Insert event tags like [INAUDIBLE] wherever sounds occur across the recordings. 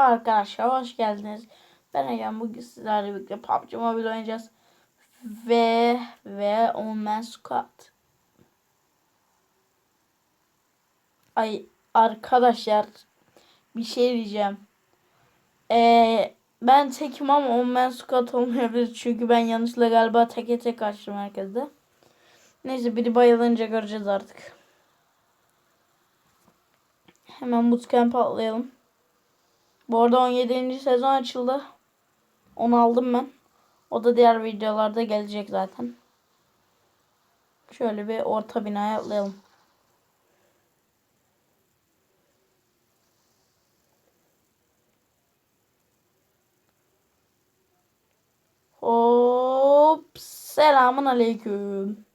Arkadaşlar hoş geldiniz. Ben Egen bugün sizlerle birlikte PUBG Mobile oynayacağız. Ve ve On Man Squad. Ay arkadaşlar bir şey diyeceğim. Ee, ben tekim ama On Man Squad olmayabilir. Çünkü ben yanlışlıkla galiba teke tek açtım herkeste. Neyse biri bayılınca göreceğiz artık. Hemen bootcamp'e atlayalım. Bu arada 17. sezon açıldı. Onu aldım ben. O da diğer videolarda gelecek zaten. Şöyle bir orta binaya atlayalım. Hop selamun aleyküm.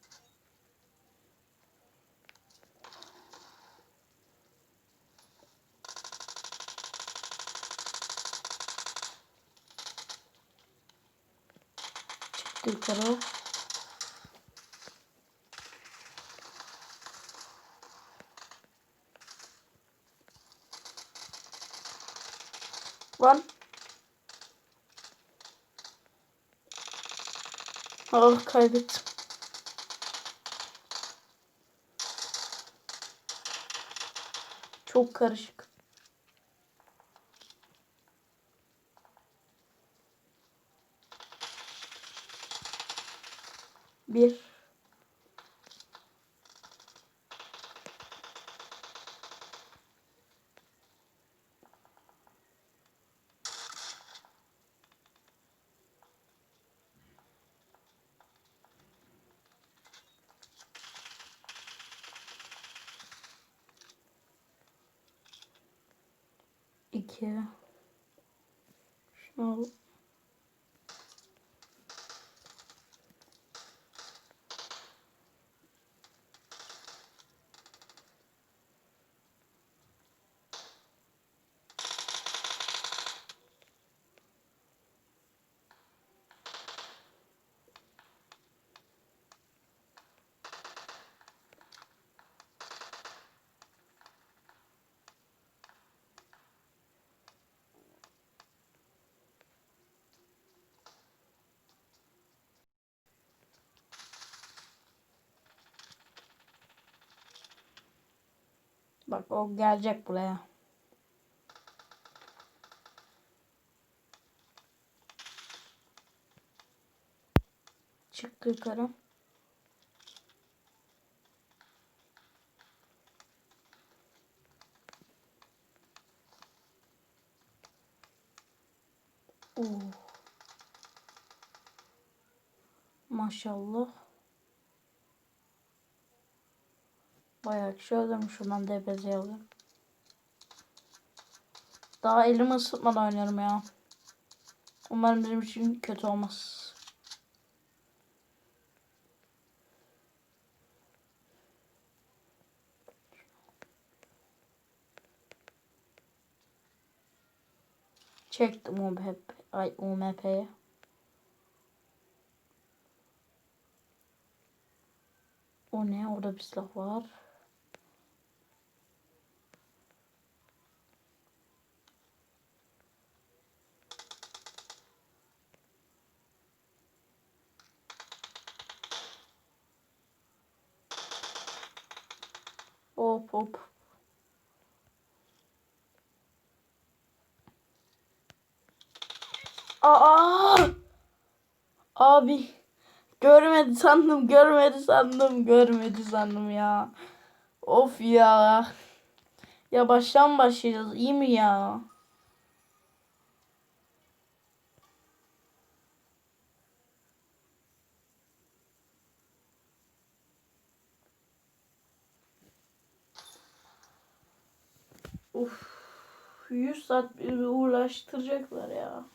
Çıktı yukarı. Lan. Ah kaybettim. Çok karışık. Bir. İki. Şunu Bak o gelecek buraya. Çık yukarı. Oo. Maşallah. Bayağı kişi öldürmüş. Şuradan DBZ alayım. Daha elimi ısıtmadan oynuyorum ya. Umarım bizim için kötü olmaz. Çektim UMP, ay UMP'ye. O ne? Orada bir silah var. Hop hop. Aa! Abi görmedi sandım, görmedi sandım, görmedi sandım ya. Of ya. Ya baştan başlayacağız. iyi mi ya? Of. 100 saat bizi uğraştıracaklar ya.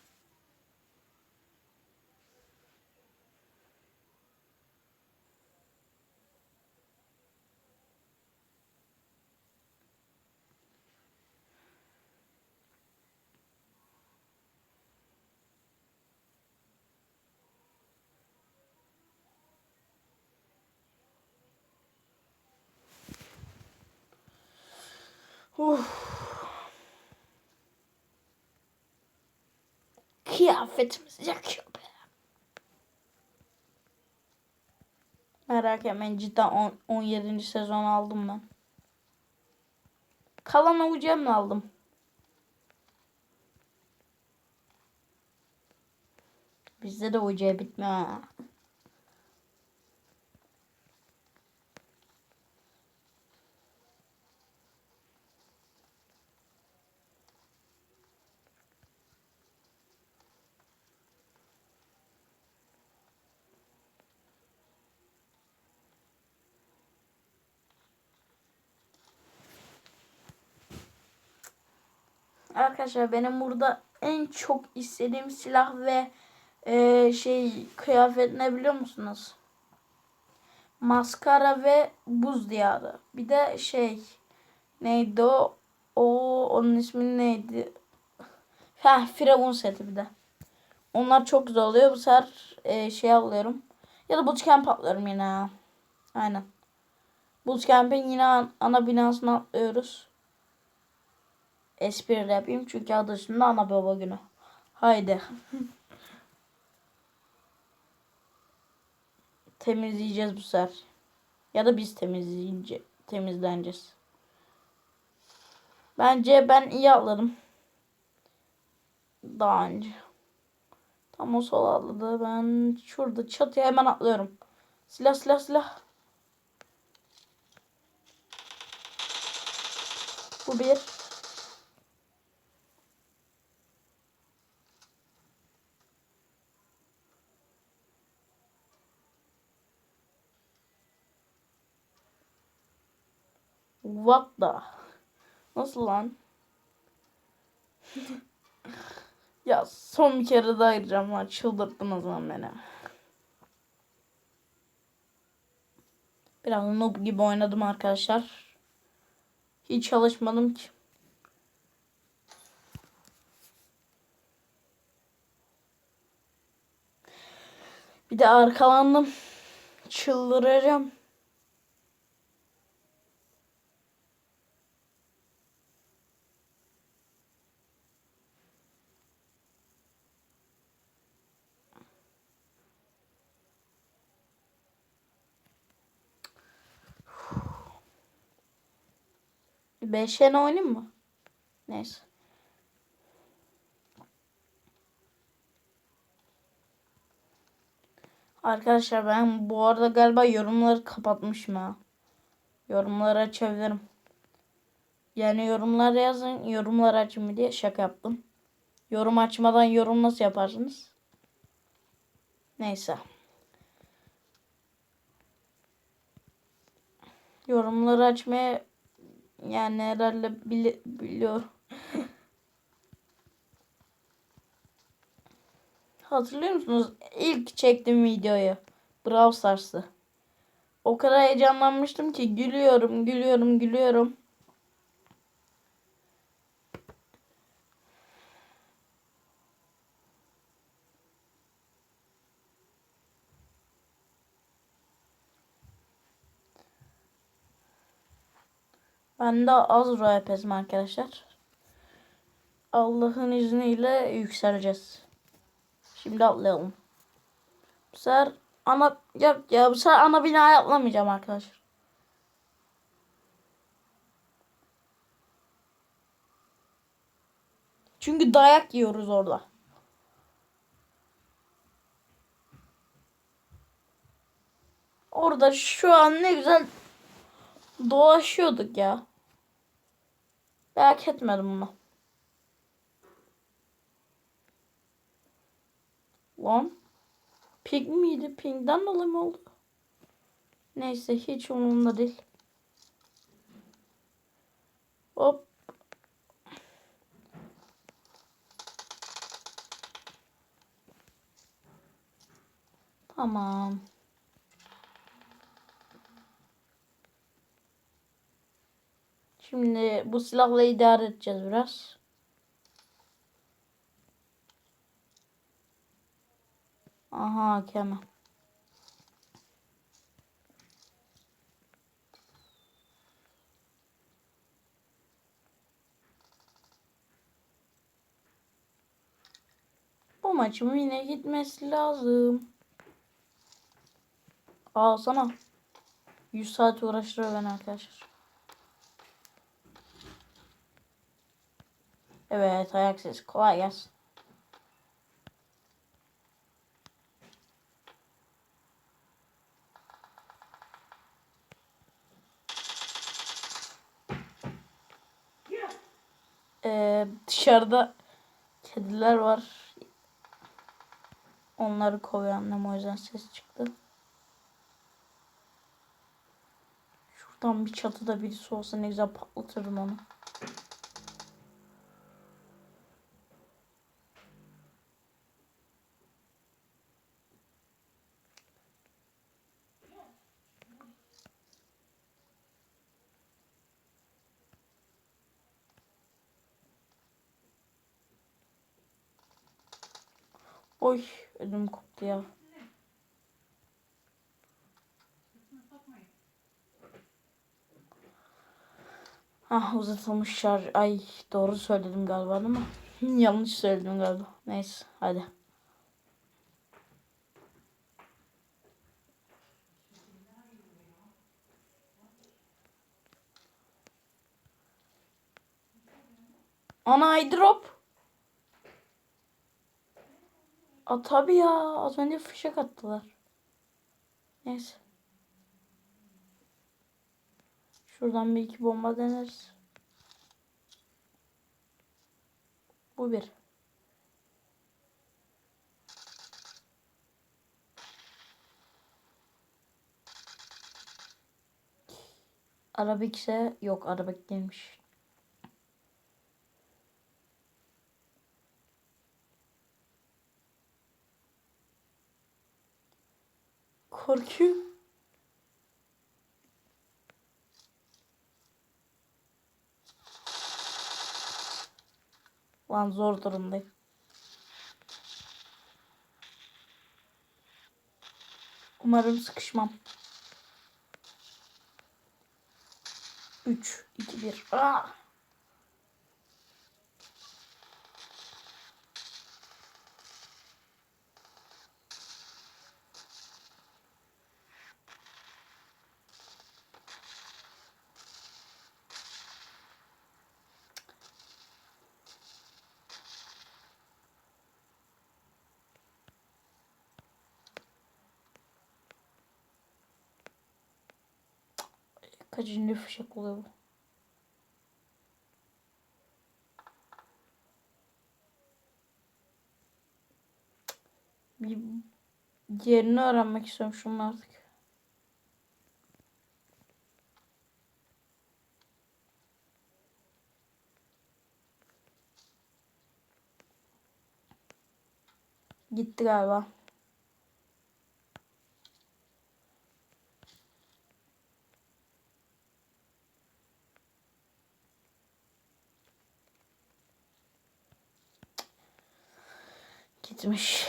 Kıyafetimiz yakıyor be. Merak etmeyin cidden on- 17. sezon aldım ben. Kalan avucamla aldım. Bizde de ucuya bitmiyor Arkadaşlar benim burada en çok istediğim silah ve e, şey kıyafet ne biliyor musunuz? Maskara ve buz diyarı. Bir de şey neydi o? O onun ismi neydi? Heh, Firavun seti bir de. Onlar çok güzel oluyor. Bu sefer e, şey alıyorum. Ya da bootcamp atlıyorum yine. Aynen. Bootcamp'in yine an- ana binasına atlıyoruz. Espri yapayım çünkü adı üstünde ana baba günü. Haydi. [LAUGHS] Temizleyeceğiz bu sefer. Ya da biz temizleyince temizleneceğiz. Bence ben iyi atladım. Daha önce. Tam o sol atladı. Ben şurada çatıya hemen atlıyorum. Silah silah silah. Bu bir. What the? Nasıl lan? ya son bir kere daha gireceğim lan. Çıldırttın o beni. Biraz noob gibi oynadım arkadaşlar. Hiç çalışmadım ki. Bir de arkalandım. Çıldıracağım. Beş yene oynayayım mı? Neyse. Arkadaşlar ben bu arada galiba yorumları kapatmışım ha. Yorumları açabilirim. Yani yorumlar yazın. Yorumlar açın diye şaka yaptım. Yorum açmadan yorum nasıl yaparsınız? Neyse. Yorumları açmaya yani herhalde bili biliyorum. Hatırlıyor musunuz? İlk çektiğim videoyu. Brawl Stars'ı. O kadar heyecanlanmıştım ki gülüyorum, gülüyorum, gülüyorum. Ben de az RP'sim arkadaşlar. Allah'ın izniyle yükseleceğiz. Şimdi atlayalım. Bu sefer ana ya, ya bu sefer ana binaya atlamayacağım arkadaşlar. Çünkü dayak yiyoruz orada. Orada şu an ne güzel dolaşıyorduk ya. Merak etmedim bunu. Lan. Pink miydi? Pink'ten dolayı mı oldu? Neyse hiç umurumda değil. Hop. Tamam. Şimdi bu silahla idare edeceğiz biraz. Aha kemer. Bu maçım yine gitmesi lazım. Alsana. 100 saat uğraştırıyor beni arkadaşlar. Evet ayak sesi kolay gelsin. Ee, dışarıda kediler var. Onları kovuyor annem o yüzden ses çıktı. Şuradan bir çatıda birisi olsa ne güzel patlatırım onu. Oy ödüm koptu ya. Ah uzatılmış. Ay doğru söyledim galiba değil mi? [LAUGHS] Yanlış söyledim galiba. Neyse hadi. Ana drop. A tabii ya az önce fişek attılar. Neyse. Şuradan bir iki bomba deneriz. Bu bir. Arabik ise yok Arabik değilmiş. Korkuyorum. Lan zor durumdayım. Umarım sıkışmam. 3, 2, 1. Aa! Kaçıncı fişek oluyor bu? Bir yerini öğrenmek istiyorum şunun artık. Gitti galiba. Gitmiş.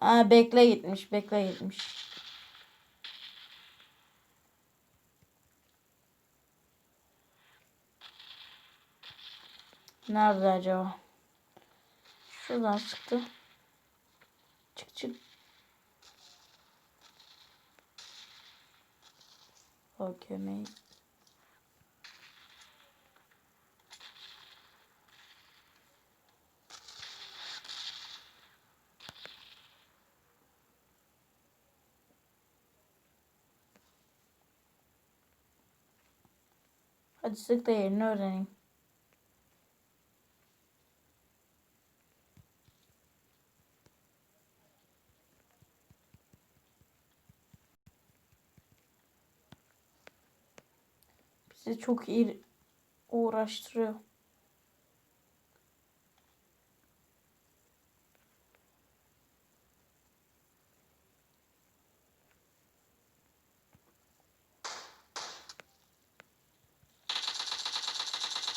Aa, bekle gitmiş, bekle gitmiş. Nerede acaba? Şuradan sıktı. Çık çık. Okay, mate. Hadi sık da yerini öğreneyim. Bizi çok iyi uğraştırıyor.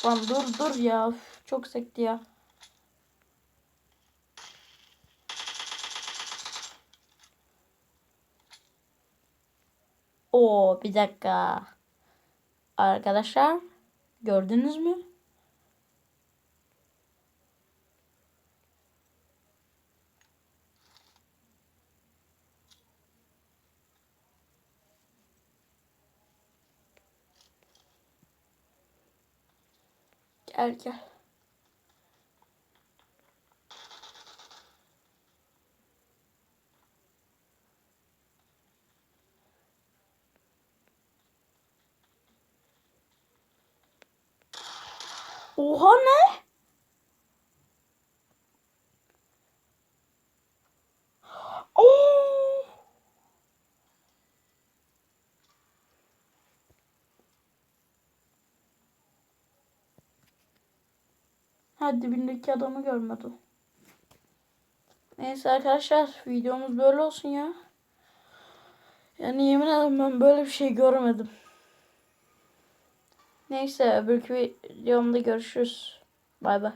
Lan dur dur ya. Üf, çok sekti ya. Oo bir dakika. Arkadaşlar gördünüz mü? Gel gel. Oha ne? Oo! Ha dibindeki adamı görmedim. Neyse arkadaşlar videomuz böyle olsun ya. Yani yemin ederim ben böyle bir şey görmedim. Neyse öbürkü videomda görüşürüz. Bay bay.